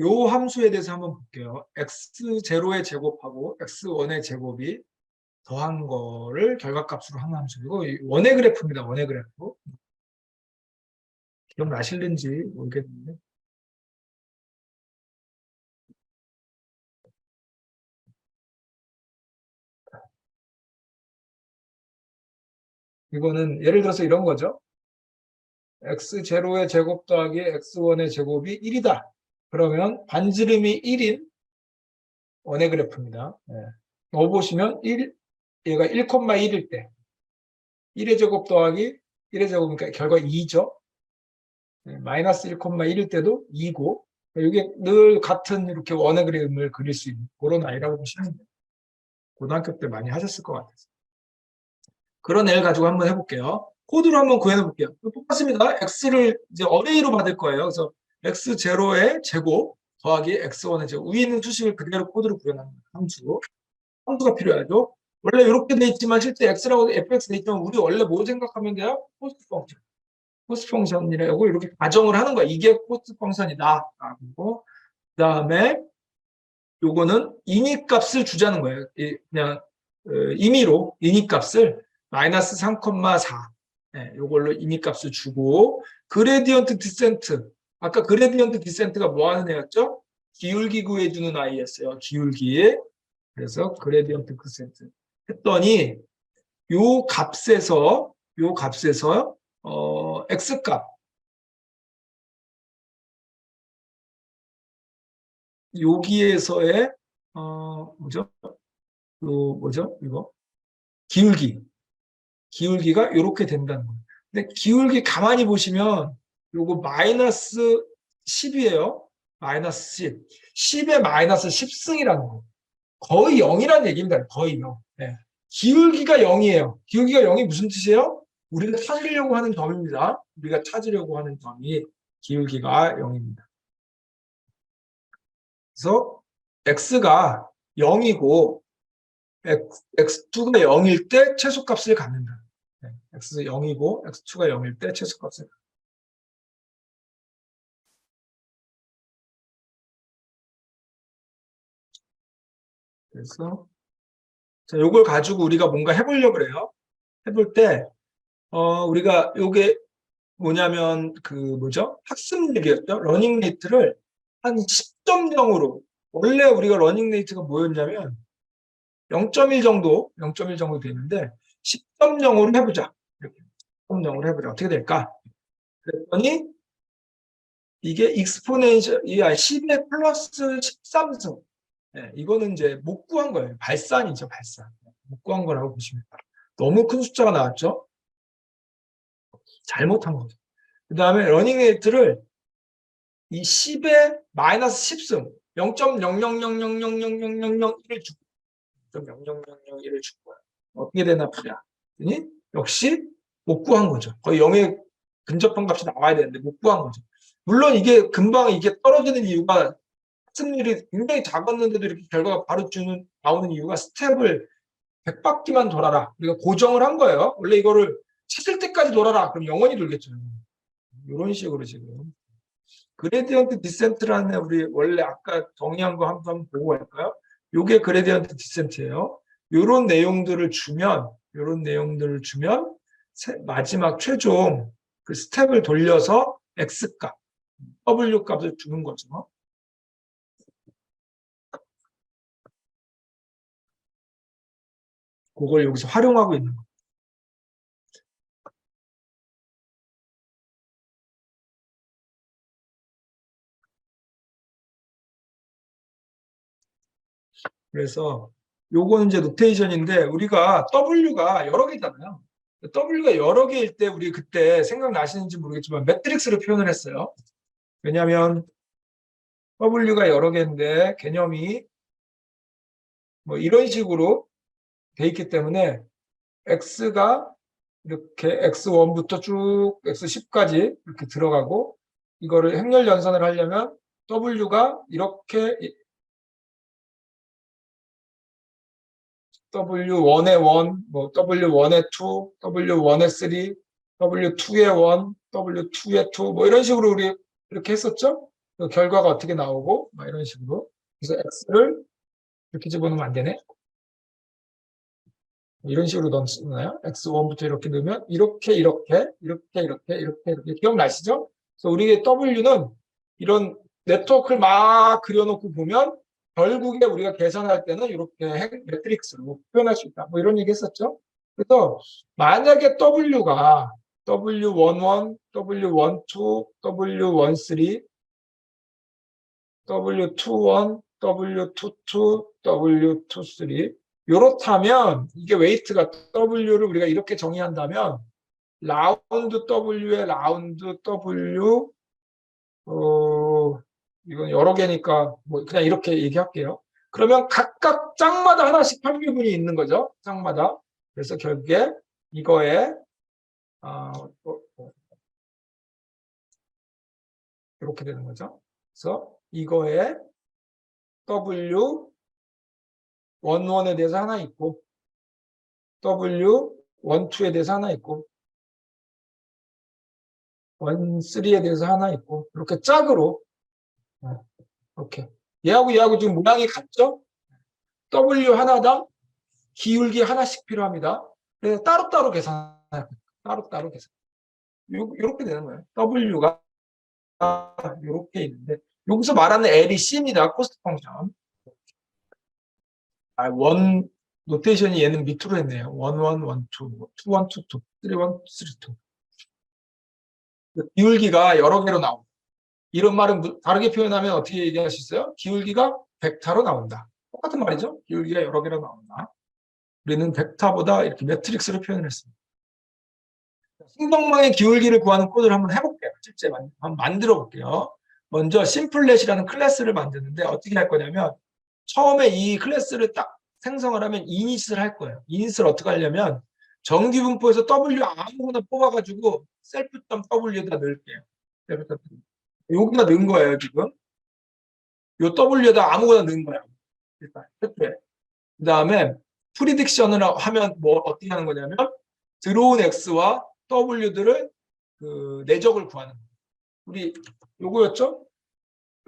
요 함수에 대해서 한번 볼게요. x0의 제곱하고 x1의 제곱이 더한 거를 결과값으로 한 함수이고 이 원의 그래프입니다. 원의 그래프. 기억나실는지 모르겠는데 이거는 예를 들어서 이런 거죠. x0의 제곱 더하기 x1의 제곱이 1이다. 그러면 반지름이 1인 원의 그래프입니다. 네. 어 보시면 1, 얘가 1,1일 때 1의 제곱 더하기 1의 제곱이니까 결과 2죠. 네, 마이너스 1,1일 때도 2고 이게 늘 같은 이렇게 원의 그림을 그릴 수 있는 그런 아이라고 보시면 돼요. 고등학교 때 많이 하셨을 것 같아서. 그런 애를 가지고 한번 해볼게요. 코드로 한번 구해내 볼게요. 똑같습니다. x를 이제 어레이로 받을 거예요. 그래서 x0의 제곱 더하기 x1의 제곱 위에 있는 수식을 그대로 코드로 구해내는 함수. 함수가 필요하죠. 원래 이렇게 돼 있지만 실제 x라고 fx 돼 있지만 우리 원래 뭐 생각하면 돼요? 코스트 펑션. 코스트 펑션이라고 이렇게 가정을 하는 거야. 이게 코스트 펑션이다. 라고. 그 다음에 요거는 인이 값을 주자는 거예요. 이- 그냥 어, 임의로 인이 값을 마이너스 3,4 네, 요걸로 임의 값을 주고 그레디언트 디센트 아까 그레디언트 디센트가 뭐 하는 애였죠? 기울기 구해주는 아이였어요. 기울기 그래서 그레디언트 디센트 했더니 요 값에서 요 값에서 어 x 값 여기에서의 어 뭐죠? 그 뭐죠? 이거 기울기 기울기가 이렇게 된다는 거예요. 근데 기울기 가만히 보시면 요거 마이너스 10이에요. 마이너스 10. 10에 마이너스 10승이라는 거. 거의 0이라는 얘기입니다. 거의 0. 네. 기울기가 0이에요. 기울기가 0이 무슨 뜻이에요? 우리가 찾으려고 하는 점입니다. 우리가 찾으려고 하는 점이 기울기가 0입니다. 그래서 x가 0이고 x2가 0일 때 최소값을 갖는다. 네, x 0이고 x2가 0일 때 최소값을 갖는다. 그래서 자, 요걸 가지고 우리가 뭔가 해보려고 그래요. 해볼 때 어, 우리가 요게 뭐냐면 그 뭐죠? 학습 얘기였죠. 러닝 레이트를 한 10.0으로 원래 우리가 러닝 레이트가 뭐였냐면 0.1 정도, 0.1 정도 되는데 10.0으로 해보자. 이렇게 10.0으로 해보자. 어떻게 될까? 그랬더니 이게 익스포넨셜, 이 10의 플러스 13승. 네, 이거는 이제 못 구한 거예요. 발산이죠, 발산. 못 구한 거라고 보시면 돼요. 너무 큰 숫자가 나왔죠? 잘못한 거죠. 그 다음에 러닝 레이트를 이 10의 마이너스 10승, 0.000000001을 주고 0.0001을 준 거야. 어떻게 되나 보자. 역시 못 구한 거죠. 거의 0에 근접한 값이 나와야 되는데 못 구한 거죠. 물론 이게 금방 이게 떨어지는 이유가 승률이 굉장히 작았는데도 이렇게 결과가 바로 주는 나오는 이유가 스텝을 100바퀴만 돌아라. 우리가 고정을 한 거예요. 원래 이거를 찾을 때까지 돌아라. 그럼 영원히 돌겠죠. 이런 식으로 지금. 그레디언트 디센트라는 우리 원래 아까 정의한 거 한번 보고 갈까요? 요게 그레디언트 디센트예요. 요런 내용들을 주면 요런 내용들을 주면 세- 마지막 최종 그 스텝을 돌려서 x 값, w 값을 주는 거죠. 그걸 여기서 활용하고 있는 거. 그래서 요거는 이제 노테이션인데 우리가 W가 여러 개잖아요. W가 여러 개일 때 우리 그때 생각나시는지 모르겠지만 매트릭스로 표현을 했어요. 왜냐하면 W가 여러 개인데 개념이 뭐 이런 식으로 돼 있기 때문에 X가 이렇게 X1부터 쭉 X10까지 이렇게 들어가고 이거를 행렬 연산을 하려면 W가 이렇게 W1의 1, 뭐 W1의 2, W1의 3, W2의 1, W2의 2, 뭐 이런 식으로 우리 이렇게 했었죠? 그 결과가 어떻게 나오고 막 이런 식으로 그래서 x를 이렇게 집어넣으면 안 되네. 이런 식으로 넣나요? x1부터 이렇게 넣으면 이렇게 이렇게 이렇게 이렇게 이렇게 이렇게 기억나시죠? 그래서 우리의 w는 이런 네트워크를 막 그려놓고 보면 결국에 우리가 계산할 때는 이렇게 핵- 매트릭스로 표현할 수 있다. 뭐 이런 얘기 했었죠. 그래서 만약에 w가 w11, w12, w13, w21, w22, w23 요렇다면 이게 웨이트가 W를 우리가 이렇게 정의한다면 라운드 W에 라운드 W 어 이건 여러 개니까 뭐 그냥 이렇게 얘기할게요. 그러면 각각 짝마다 하나씩 평균분이 있는 거죠. 짝마다. 그래서 결국에 이거에 아, 어, 어, 이렇게 되는 거죠. 그래서 이거에 W 원원에 대해서 하나 있고 W 원투에 대해서 하나 있고 원쓰리에 대해서 하나 있고 이렇게 짝으로 네, 이렇게 얘하고 얘하고 지금 모양이 같죠? W 하나당 기울기 하나씩 필요합니다. 그래서 따로따로 계산해요. 따로따로 계산. 요, 요렇게 되는 거예요. W가 이렇게 있는데 여기서 말하는 L이 C입니다. 코스트 펑션. 아, 원 노테이션이 얘는 밑으로 했네요. 원, 원, 원, 투, 투, 원, 투, 투, 쓰리, 원, 쓰리, 투. 그 기울기가 여러 개로 나옵니다. 이런 말은 무- 다르게 표현하면 어떻게 얘기할 수 있어요? 기울기가 벡터로 나온다. 똑같은 말이죠. 기울기가 여러 개로 나온다. 우리는 벡터보다 이렇게 매트릭스로 표현을 했습니다. 신동망의 기울기를 구하는 코드를 한번 해볼게요. 실제 만- 한번 만들어 볼게요. 먼저 심플렛이라는 클래스를 만드는데 어떻게 할 거냐면 처음에 이 클래스를 딱 생성을 하면 이닛을 할 거예요. 이닛을 어떻게 하려면 정규 분포에서 W 아무거나 뽑아가지고 셀프.w에다 넣을게요. 셀프.w. 여기다 넣은 거예요, 지금. 요 W에다 아무거나 넣은 거예요. 일단, 최초에. 그 다음에 프리딕션을 하면 뭐 어떻게 하는 거냐면 들어온 X와 W들을 그 내적을 구하는 거예요. 우리 요거였죠?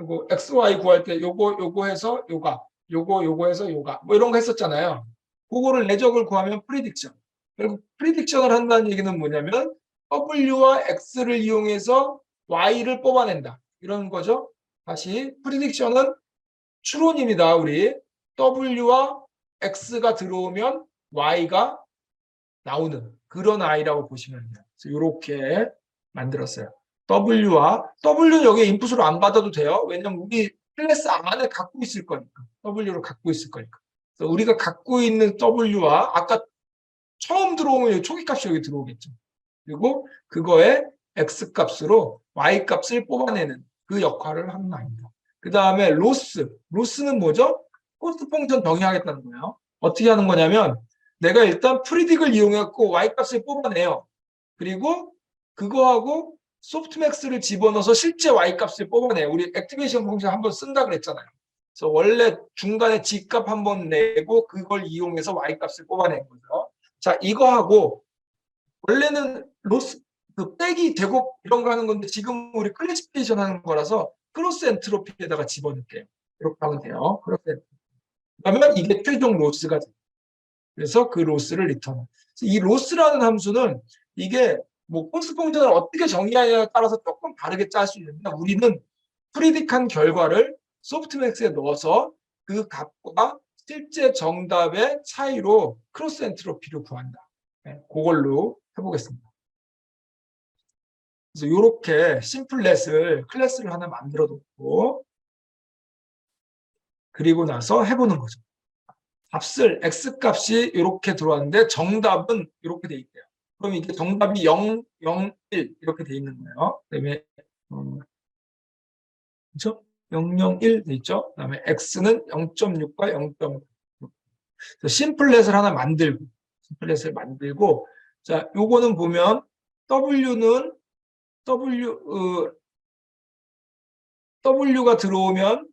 요거 XY 구할 때 요거 요거 해서 요가 요거 요거 해서 요가 뭐 이런 거 했었잖아요. 그거를 내적을 구하면 프리딕션. 그리고 프리딕션을 한다는 얘기는 뭐냐면 W와 X를 이용해서 Y를 뽑아낸다. 이런 거죠. 다시 프리딕션은 추론입니다. 우리 W와 X가 들어오면 Y가 나오는 그런 아이라고 보시면 돼요. 그래서 이렇게 만들었어요. W와 W는 여기 인풋으로 안 받아도 돼요. 왜냐면 우리 클래스 안에 갖고 있을 거니까. W를 갖고 있을 거니까. 그래서 우리가 갖고 있는 W와 아까 처음 들어오면 이 초기 값이 여기 들어오겠죠. 그리고 그거에 X 값으로 Y 값을 뽑아내는 그 역할을 하는 아입니다. 그 다음에 로스. 로스는 뭐죠? 코스트 펑션 정의하겠다는 거예요. 어떻게 하는 거냐면 내가 일단 프리딕을 이용해갖고 Y 값을 뽑아내요. 그리고 그거하고 소프트맥스를 집어넣어서 실제 Y 값을 뽑아내요. 우리 액티베이션 펑션 한번 쓴다 그랬잖아요. 그래서 원래 중간에 G 값 한번 내고 그걸 이용해서 Y 값을 뽑아낸 거죠. 자, 이거하고 원래는 로스 그 빼기 되고 이런 거 하는 건데 지금 우리 클래시피케이션 하는 거라서 크로스 엔트로피에다가 집어넣을게요. 이렇게 하면 돼요. 크로스. 그러면 이게 최종 로스가 돼요. 그래서 그 로스를 리턴. 이 로스라는 함수는 이게 뭐 코스 펑션을 어떻게 정의하냐에 따라서 조금 다르게 짤 수 있는데 우리는 프리딕한 결과를 소프트맥스에 넣어서 그 값과 실제 정답의 차이로 크로스 엔트로피를 구한다. 네, 그걸로 해보겠습니다. 그래서 이렇게 심플렛을 클래스를 하나 만들어 놓고 그리고 나서 해보는 거죠. 값을 x 값이 이렇게 들어왔는데 정답은 이렇게 돼 있대요. 그럼 이게 정답이 0, 0, 1 이렇게 돼 있는 거예요. 그다음에 어, 그렇죠? 0, 0, 1 돼 있죠. 그다음에 x는 0.6과 0.6. 심플렛을 하나 만들고 심플렛을 만들고 자, 요거는 보면 w는 w 어, w가 들어오면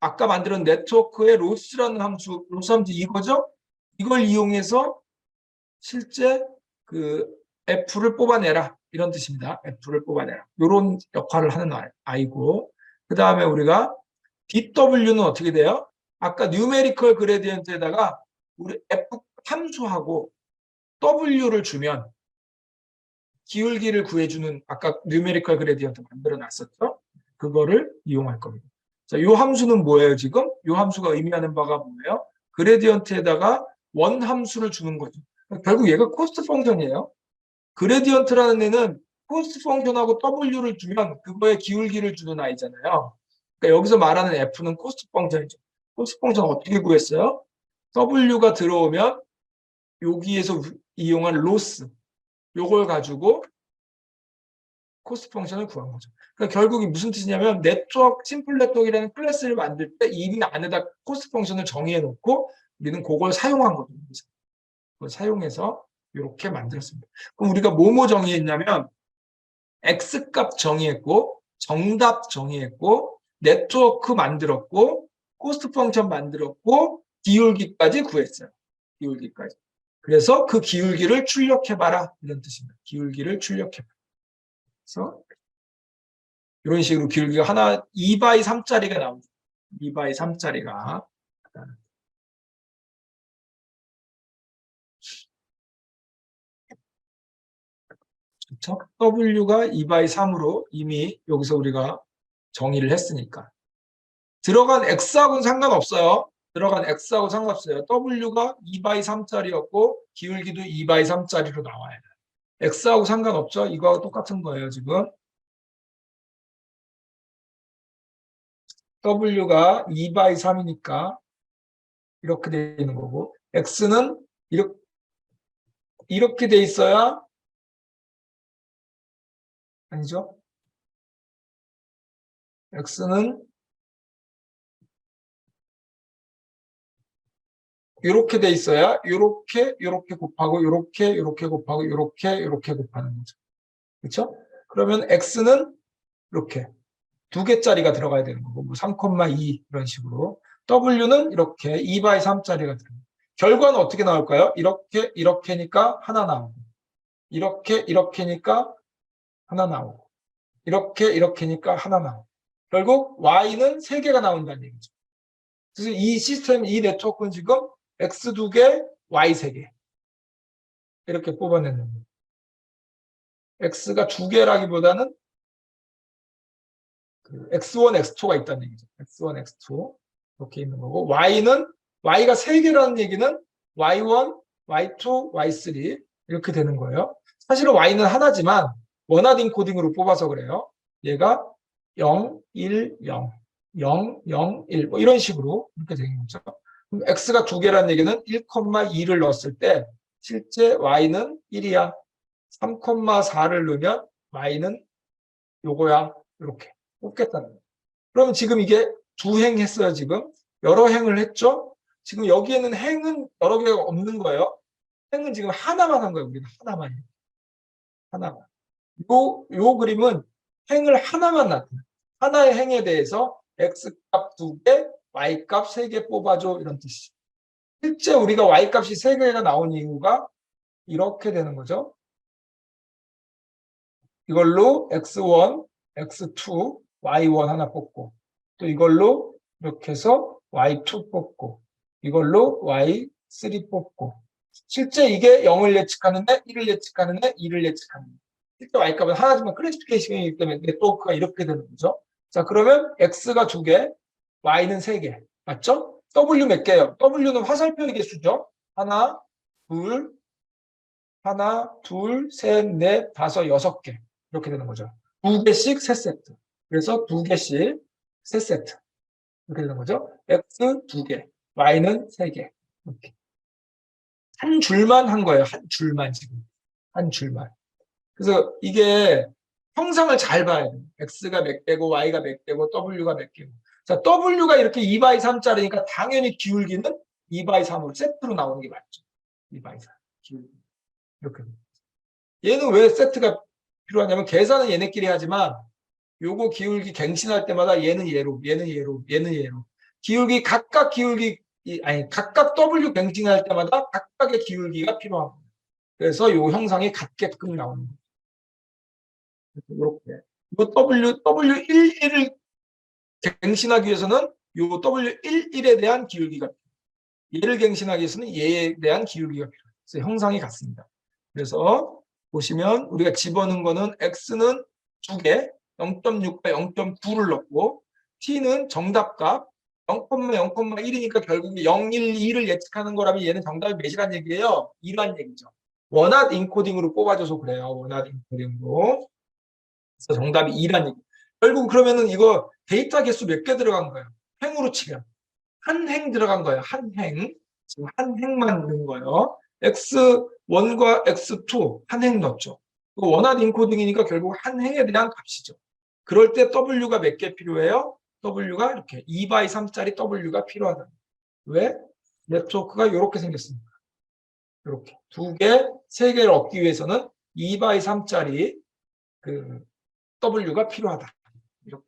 아까 만든 네트워크의 로스라는 함수, 로스 함수 이거죠? 이걸 이용해서 실제 그 F를 뽑아내라. 이런 뜻입니다. F를 뽑아내라. 이런 역할을 하는 아이- 아이고. 그 다음에 우리가 dw는 어떻게 돼요? 아까 뉴메리컬 그레디언트에다가 우리 f 함수하고 w를 주면 기울기를 구해주는 아까 뉴메리컬 그레디언트 만들어 놨었죠? 그거를 이용할 겁니다. 자, 이 함수는 뭐예요, 지금? 이 함수가 의미하는 바가 뭐예요? 그레디언트에다가 원 함수를 주는 거죠. 결국 얘가 코스트 펑션이에요. 그레디언트라는 애는 코스트 펑션하고 W를 주면 그거에 기울기를 주는 아이잖아요. 그러니까 여기서 말하는 F는 코스트 펑션이죠. 코스트 펑션 어떻게 구했어요? W가 들어오면 여기에서 이용한 로스 요걸 가지고 코스트 펑션을 구한 거죠. 그러니까 결국이 무슨 뜻이냐면 네트워크 심플 네트워크라는 클래스를 만들 때 이 안에다 코스트 펑션을 정의해 놓고 우리는 그걸 사용한 거죠. 사용해서 이렇게 만들었습니다. 그럼 우리가 뭐뭐 정의했냐면 x 값 정의했고 정답 정의했고 네트워크 만들었고 코스트 펑션 만들었고 기울기까지 구했어요. 기울기까지. 그래서 그 기울기를 출력해봐라 이런 뜻입니다. 기울기를 출력해봐라. 그래서 이런 식으로 기울기가 하나 2바이 3짜리가 나오죠. 2바이 3짜리가 그렇죠? W가 2바이 3으로 이미 여기서 우리가 정의를 했으니까 들어간 X하고는 상관없어요. 들어간 X하고 상관없어요. W가 2바이 3짜리였고 기울기도 2바이 3짜리로 나와야 돼요. X하고 상관없죠? 이거하고 똑같은 거예요, 지금. W가 2바이 3이니까 이렇게 되는 거고 X는 이렇게, 이렇게 돼 있어야 아니죠? X는 이렇게 돼 있어야 이렇게 이렇게 곱하고 이렇게 이렇게 곱하고 이렇게 이렇게 곱하는 거죠. 그렇죠? 그러면 x는 이렇게 두 개짜리가 들어가야 되는 거고 뭐 3,2 이런 식으로 w는 이렇게 2바이 3짜리가 들어요. 결과는 어떻게 나올까요? 이렇게 이렇게니까 하나 나오고 이렇게 이렇게니까 하나 나오고 이렇게 이렇게니까 하나 나오고 결국 y는 세 개가 나온다는 얘기죠. 그래서 이 시스템, 이 네트워크는 지금 x 두 개, y 세 개. 이렇게 뽑아내는 거예요. x가 두 개라기보다는 그 x1, x2가 있다는 얘기죠. x1, x2 이렇게 있는 거고 y는 y가 세 개라는 얘기는 y1, y2, y3 이렇게 되는 거예요. 사실은 y는 하나지만 원하딩 코딩으로 뽑아서 그래요. 얘가 0, 1, 0, 0, 0, 1, 뭐 이런 식으로 이렇게 되는 거죠. 그럼 x가 두 개라는 얘기는 1,2를 넣었을 때 실제 y는 1이야. 3,4를 넣으면 y는 요거야. 이렇게 뽑겠다는 거예요. 그럼 지금 이게 두 행 했어요, 지금. 여러 행을 했죠? 지금 여기에는 행은 여러 개가 없는 거예요. 행은 지금 하나만 한 거예요, 우리는 하나만. 하나만. 요, 요 그림은 행을 하나만 나타내 하나의 행에 대해서 x값 두 개, y값 세 개 뽑아줘 이런 뜻이죠. 실제 우리가 y값이 세 개가 나온 이유가 이렇게 되는 거죠. 이걸로 x1, x2, y1 하나 뽑고 또 이걸로 이렇게 해서 y2 뽑고 이걸로 y3 뽑고 실제 이게 0을 예측하는데 1을 예측하는데 2를 예측하는데 실제 y값은 하나지만 클래시피케이션이기 때문에 네트워크가 이렇게 되는 거죠. 자 그러면 x가 두 개, y는 세 개. 맞죠? w 몇 개예요? w는 화살표의 개수죠. 하나, 둘, 하나, 둘, 셋, 넷, 다섯, 여섯 개. 이렇게 되는 거죠. 두 개씩 세 세트. 그래서 두 개씩 세 세트. 이렇게 되는 거죠. x 두 개, y는 세 개. 이렇게. 한 줄만 한 거예요. 한 줄만 지금. 한 줄만. 그래서 이게 형상을 잘 봐야 돼요. x가 몇 개고 y가 몇 개고 w가 몇 개고. 자, w가 이렇게 2바이 3짜리니까 당연히 기울기는 2바이 3으로 세트로 나오는 게 맞죠. 2바이 3. 기울기. 이렇게. 얘는 왜 세트가 필요하냐면 계산은 얘네끼리 하지만 요거 기울기 갱신할 때마다 얘는 얘로, 얘는 얘로, 얘는 얘로. 기울기 각각 기울기 아니 각각 W 갱신할 때마다 각각의 기울기가 필요합니다. 그래서 요 형상이 같게끔 나오는 거예요. 이렇게. 이 W, W11을 갱신하기 위해서는 요 W11에 대한 기울기가 얘를 갱신하기 위해서는 얘에 대한 기울기가 필요해요. 그래서 형상이 같습니다. 그래서 보시면 우리가 집어넣은 거는 x는 두 개, 0.6과 0.9를 넣고 t는 정답값 0,0,1이니까 결국 0, 1, 2를 예측하는 거라면 얘는 정답이 몇이란 얘기예요? 2란 얘기죠. 원핫 인코딩으로 뽑아줘서 그래요. 원핫 인코딩으로. 그래서 정답이 2란 얘기. 결국 그러면은 이거 데이터 개수 몇 개 들어간 거예요? 행으로 치면. 한 행 들어간 거예요. 한 행. 지금 한 행만 넣은 거예요. x1과 x2 한 행 넣었죠. 원핫 인코딩이니까 결국 한 행에 대한 값이죠. 그럴 때 w가 몇 개 필요해요? w가 이렇게 2by 3짜리 w가 필요하다. 왜? 네트워크가 이렇게 생겼습니다. 이렇게 두 개, 세 개를 얻기 위해서는 2by 3짜리 그 w가 필요하다. 이렇게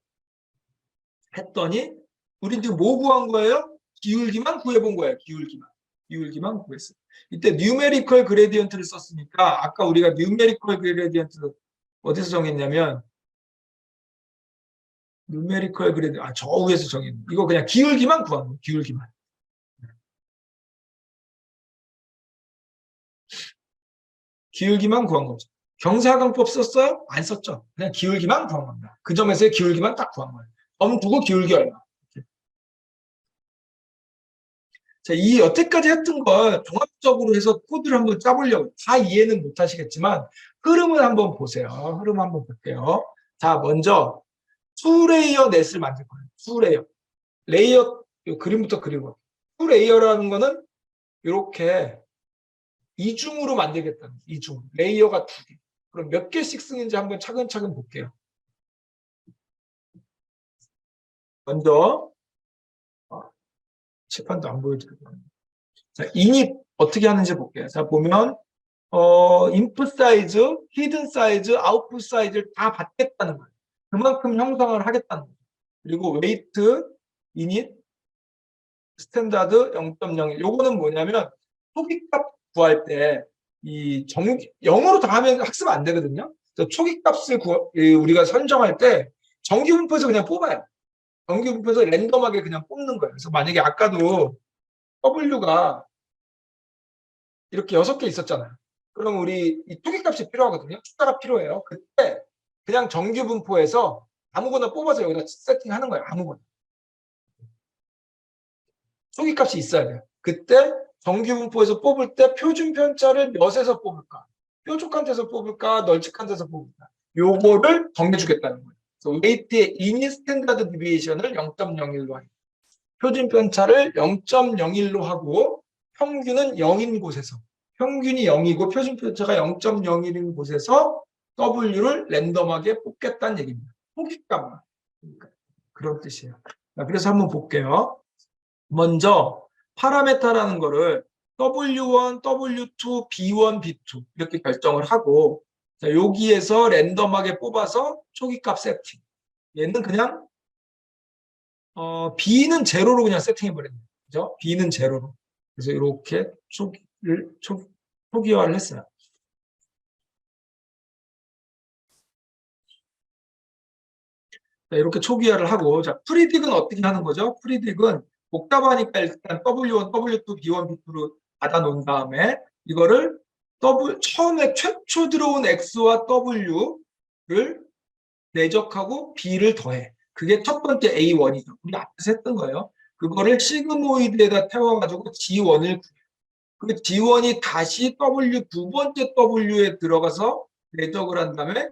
했더니 우리 지금 뭐 구한 거예요? 기울기만 구해본 거예요. 기울기만. 기울기만 구했어요. 이때 뉴메리컬 그레디언트를 썼으니까 아까 우리가 뉴메리컬 그레디언트 어디서 정했냐면 뉴메리컬 그레디 아저 위에서 정했는 이거 그냥 기울기만 구한 거예요. 기울기만. 기울기만 구한 거죠. 경사강법 썼어요? 안 썼죠. 그냥 기울기만 구한 겁니다. 그 점에서의 기울기만 딱 구한 거예요. 점 두고 기울기 얼마. 자, 이 여태까지 했던 걸 종합적으로 해서 코드를 한번 짜보려고 다 이해는 못 하시겠지만 흐름을 한번 보세요. 흐름 한번 볼게요. 자, 먼저 투레이어 넷을 만들 거예요. 투레이어. 레이어 요 그림부터 그리고 투레이어라는 거는 이렇게 이중으로 만들겠다는 거예요. 이중. 레이어가 두 개. 그럼 몇 개씩 쓰는지 한번 차근차근 볼게요. 먼저 어, 칠판도 안 보여드리고 자, 인입 어떻게 하는지 볼게요. 자, 보면 어, 인풋 사이즈, 히든 사이즈, 아웃풋 사이즈를 다 받겠다는 거예요. 그만큼 형성을 하겠다는 거예요. 그리고 웨이트, 이닛, 스탠다드 0.01. 요거는 뭐냐면 초기값 구할 때 이 정, 영어로 다 하면 학습 안 되거든요. 그래서 초기 값을 구, 이 우리가 선정할 때 정기분포에서 그냥 뽑아요. 정기분포에서 랜덤하게 그냥 뽑는 거예요. 그래서 만약에 아까도 W가 이렇게 여섯 개 있었잖아요. 그럼 우리 이 초기 값이 필요하거든요. 숫자가 필요해요. 그때 그냥 정규 분포에서 아무거나 뽑아서 여기다 세팅하는 거예요. 아무거나. 초기 값이 있어야 돼요. 그때 정규분포에서 뽑을 때 표준 편차를 몇에서 뽑을까? 뾰족한 데서 뽑을까? 널찍한 데서 뽑을까? 요거를 정해주겠다는 거예요. 그래서 웨이트의 이니 스탠다드 디비에이션을 0.01로 하고 표준 편차를 0.01로 하고 평균은 0인 곳에서 평균이 0이고 표준 편차가 0.01인 곳에서 W를 랜덤하게 뽑겠다는 얘기입니다. 호기값만. 그러니까 그런 뜻이에요. 자, 그래서 한번 볼게요. 먼저 파라메타라는 거를 W1, W2, B1, B2 이렇게 결정을 하고 자, 여기에서 랜덤하게 뽑아서 초기값 세팅. 얘는 그냥 어, B는 제로로 그냥 세팅해 버립니다. 그죠? B는 제로로. 그래서 이렇게 초기를 초, 초기화를 했어요. 자, 이렇게 초기화를 하고 자, 프리딕은 어떻게 하는 거죠? 프리딕은 복잡하니까 일단 W1, W2, B1, B2로 받아 놓은 다음에 이거를 W 처음에 최초 들어온 X와 W를 내적하고 B를 더해. 그게 첫 번째 A1이죠. 우리 앞에서 했던 거예요. 그거를 시그모이드에다 태워가지고 G1을 그 G1이 다시 W 두 번째 W에 들어가서 내적을 한 다음에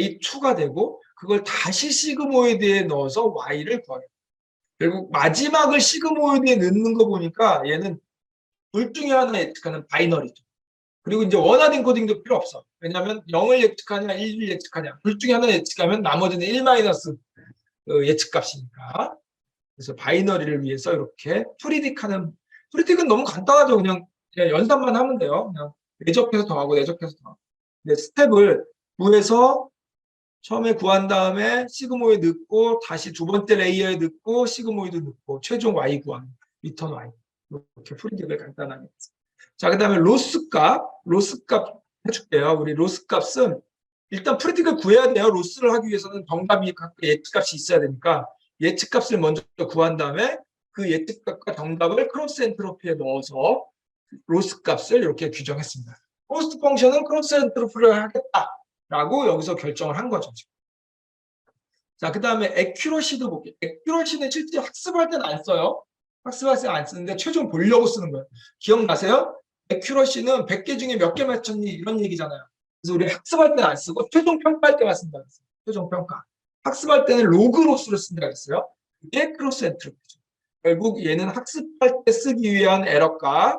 A2가 되고 그걸 다시 시그모이드에 넣어서 Y를 구하게 결국 마지막을 시그모이드에 넣는 거 보니까 얘는 둘 중에 하나 예측하는 바이너리죠. 그리고 이제 원하드 인코딩도 필요 없어. 왜냐하면 0을 예측하냐, 1을 예측하냐. 둘 중에 하나 예측하면 나머지는 1 마이너스 그 예측값이니까. 그래서 바이너리를 위해서 이렇게 프리딕하는 프리딕은 너무 간단하죠. 그냥, 그냥 연산만 하면 돼요. 그냥 내적해서 더하고 내적해서 더하고. 근데 스텝을 구해서 처음에 구한 다음에 시그모에 넣고 다시 두 번째 레이어에 넣고 시그모에도 넣고 최종 y 구한 리턴 y 이렇게 프리딕을 간단하게. 자, 그 다음에 로스 값, 로스 값 해줄게요. 우리 로스 값은 일단 프리딕을 구해야 돼요. 로스를 하기 위해서는 정답이 예측값이 있어야 되니까 예측값을 먼저 구한 다음에 그 예측값과 정답을 크로스 엔트로피에 넣어서 로스 값을 이렇게 규정했습니다. 코스트 펑션은 크로스 엔트로피를 하겠다 라고 여기서 결정을 한 거죠. 자, 그 다음에 에큐러시도 볼게요. 에큐러시는 실제 학습할 때는 안 써요. 학습할 때는 안 쓰는데 최종 보려고 쓰는 거예요. 기억나세요? 에큐러시는 100개 중에 몇 개 맞췄니? 이런 얘기잖아요. 그래서 우리 학습할 때는 안 쓰고 최종 평가할 때만 쓴다 그랬어요. 최종 평가. 학습할 때는 로그로스를 쓴다 그랬어요. 그게 크로스 엔트로피죠. 결국 얘는 학습할 때 쓰기 위한 에러값,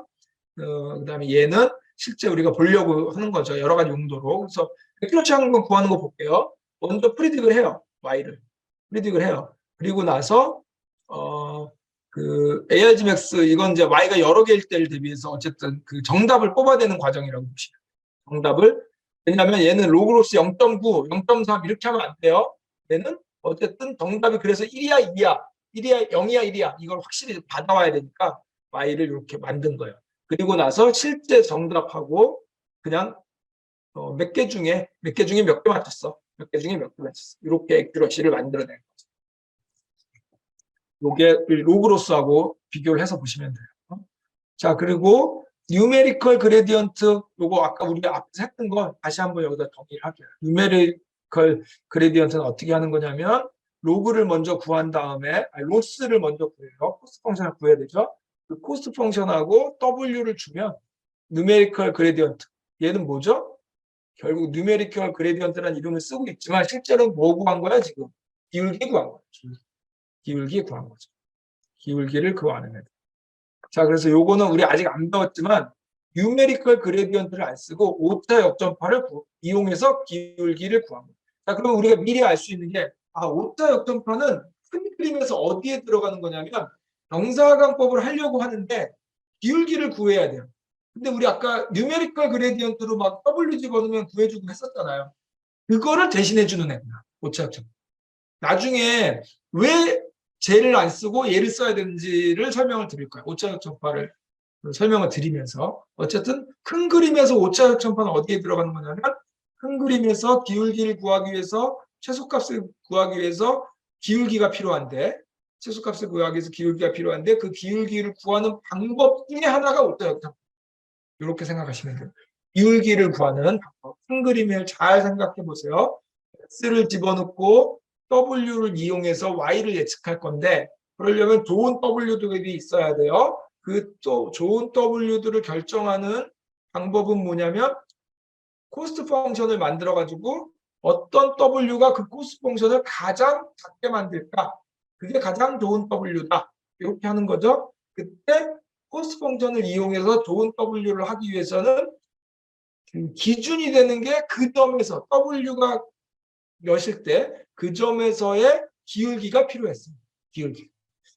어, 그다음에 얘는 실제 우리가 보려고 하는 거죠. 여러 가지 용도로. 그래서 에큐러시 하는 건 구하는 거 볼게요. 먼저 프리딕을 해요. y를 프리딕을 해요. 그리고 나서 어, 그 ARG 맥스 이건 이제 y가 여러 개일 때를 대비해서 어쨌든 그 정답을 뽑아야 되는 과정이라고 보시면 정답을 왜냐하면 얘는 로그로스 0.9, 0.3 이렇게 하면 안 돼요. 얘는 어쨌든 정답이 그래서 1이야 2야 1이야 0이야 1이야 이걸 확실히 받아와야 되니까 y를 이렇게 만든 거예요. 그리고 나서 실제 정답하고 그냥 어, 몇 개 중에 몇 개 중에 몇 개 맞췄어. 몇 개 중에 몇 개 맞췄어. 이렇게 액큐러시를 만들어낸 거죠. 이게 로그로스하고 비교를 해서 보시면 돼요. 자 그리고 뉴메리컬 그레디언트 요거 아까 우리가 앞에서 했던 거 다시 한번 여기다 정리를 할게요. 뉴메리컬 그레디언트는 어떻게 하는 거냐면 로그를 먼저 구한 다음에 아니, 로스를 먼저 구해요. 코스트 펑션을 구해야 되죠. 그 코스트 펑션하고 W를 주면 뉴메리컬 그레디언트 얘는 뭐죠? 결국 뉴메리컬 그레디언트라는 이름을 쓰고 있지만 실제로는 뭐 구한 거야 지금? 기울기 구한 거야. 기울기. 구한 거죠. 기울기를 구하는 애들. 자, 그래서 요거는 우리 아직 안 배웠지만 뉴메리컬 그레디언트를 안 쓰고 오차 역전파를 구- 이용해서 기울기를 구한 거예요. 자, 그러면 우리가 미리 알 수 있는 게 아, 오차 역전파는 큰 그림에서 어디에 들어가는 거냐면 정사각강법을 하려고 하는데 기울기를 구해야 돼요. 근데 우리 아까 뉴메리컬 그레디언트로 막 W 집어넣으면 구해주고 했었잖아요. 그거를 대신해 주는 애구나. 오차 역전파. 나중에 왜 쟤를 안 쓰고 얘를 써야 되는지를 설명을 드릴 거예요. 오차역 전파를 설명을 드리면서 어쨌든 큰 그림에서 오차역 전파는 어디에 들어가는 거냐면 큰 그림에서 기울기를 구하기 위해서 최소값을 구하기 위해서 기울기가 필요한데 최소값을 구하기 위해서 기울기가 필요한데 그 기울기를 구하는 방법 중에 하나가 오차역 전파. 이렇게 생각하시면 돼요. 기울기를 구하는 방법. 큰 그림을 잘 생각해 보세요. x를 집어넣고 W를 이용해서 Y를 예측할 건데 그러려면 좋은 W들이 있어야 돼요. 그 또 좋은 W들을 결정하는 방법은 뭐냐면 코스트 펑션을 만들어 가지고 어떤 W가 그 코스트 펑션을 가장 작게 만들까? 그게 가장 좋은 W다. 이렇게 하는 거죠. 그때 코스트 펑션을 이용해서 좋은 W를 하기 위해서는 그 기준이 되는 게 그 점에서 W가 몇일 때 그 점에서의 기울기가 필요했습니다. 기울기.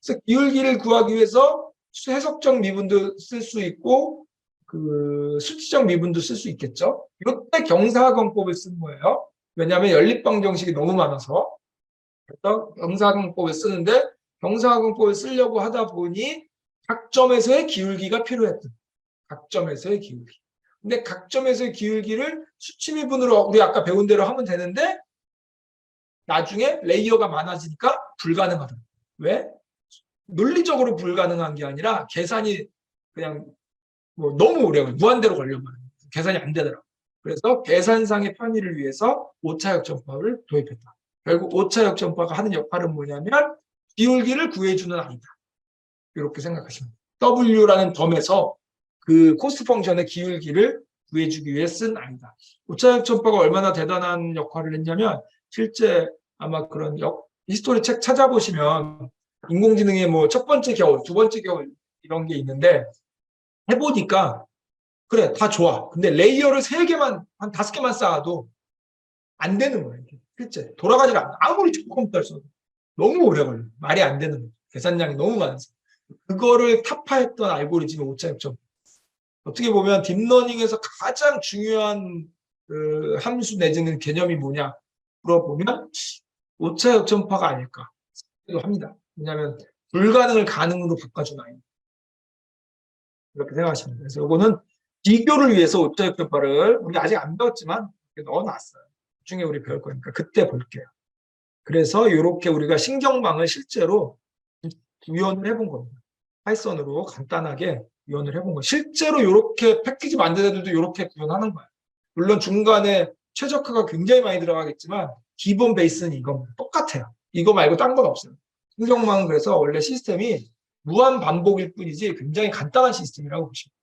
그래서 기울기를 구하기 위해서 해석적 미분도 쓸 수 있고 그 수치적 미분도 쓸 수 있겠죠. 이때 경사광법을 쓴 거예요. 왜냐하면 연립방 정식이 너무 많아서 경사광법을 쓰는데 경사광법을 쓰려고 하다 보니 각 점에서의 기울기가 필요했던 각 점에서의 기울기. 근데 각 점에서의 기울기를 수치 미분으로 우리 아까 배운 대로 하면 되는데 나중에 레이어가 많아지니까 불가능하다. 왜? 논리적으로 불가능한 게 아니라 계산이 그냥 뭐 너무 오래 걸려 무한대로 걸려버려요. 계산이 안 되더라고. 그래서 계산상의 편의를 위해서 오차역 전파를 도입했다. 결국 오차역 전파가 하는 역할은 뭐냐면 기울기를 구해주는 아이다. 이렇게 생각하시면 돼요. W라는 덤에서 그 코스트 펑션의 기울기를 구해주기 위해 쓴 아이다. 오차역 전파가 얼마나 대단한 역할을 했냐면 실제 아마 그런 역, 히스토리 책 찾아보시면 인공지능의 뭐 첫 번째 겨울, 두 번째 겨울 이런 게 있는데 해보니까 그래 다 좋아. 근데 레이어를 세 개만 한 다섯 개만 쌓아도 안 되는 거예요. 실제 돌아가지 않아. 아무리 컴퓨터 써도 너무 오래 걸려. 말이 안 되는 거예요. 계산량이 너무 많아서 그거를 타파했던 알고리즘이 오차역점. 어떻게 보면 딥러닝에서 가장 중요한 그 함수 내지는 개념이 뭐냐 물어보면 오차 역전파가 아닐까 생각도 합니다. 왜냐하면 불가능을 가능으로 바꿔준 아이 이렇게 생각하시면 돼요. 그래서 이거는 비교를 위해서 오차 역전파를 우리 아직 안 배웠지만 넣어놨어요. 나중에 우리 배울 거니까 그때 볼게요. 그래서 이렇게 우리가 신경망을 실제로 구현을 해본 겁니다. 파이썬으로 간단하게 구현을 해본 거예요. 실제로 이렇게 패키지 만드는 애들도 이렇게 구현하는 거예요. 물론 중간에 최적화가 굉장히 많이 들어가겠지만 기본 베이스는 이겁니다. 똑같아요. 이거 말고 딴 건 없어요. 신경망은 그래서 원래 시스템이 무한 반복일 뿐이지 굉장히 간단한 시스템이라고 보시면 돼요.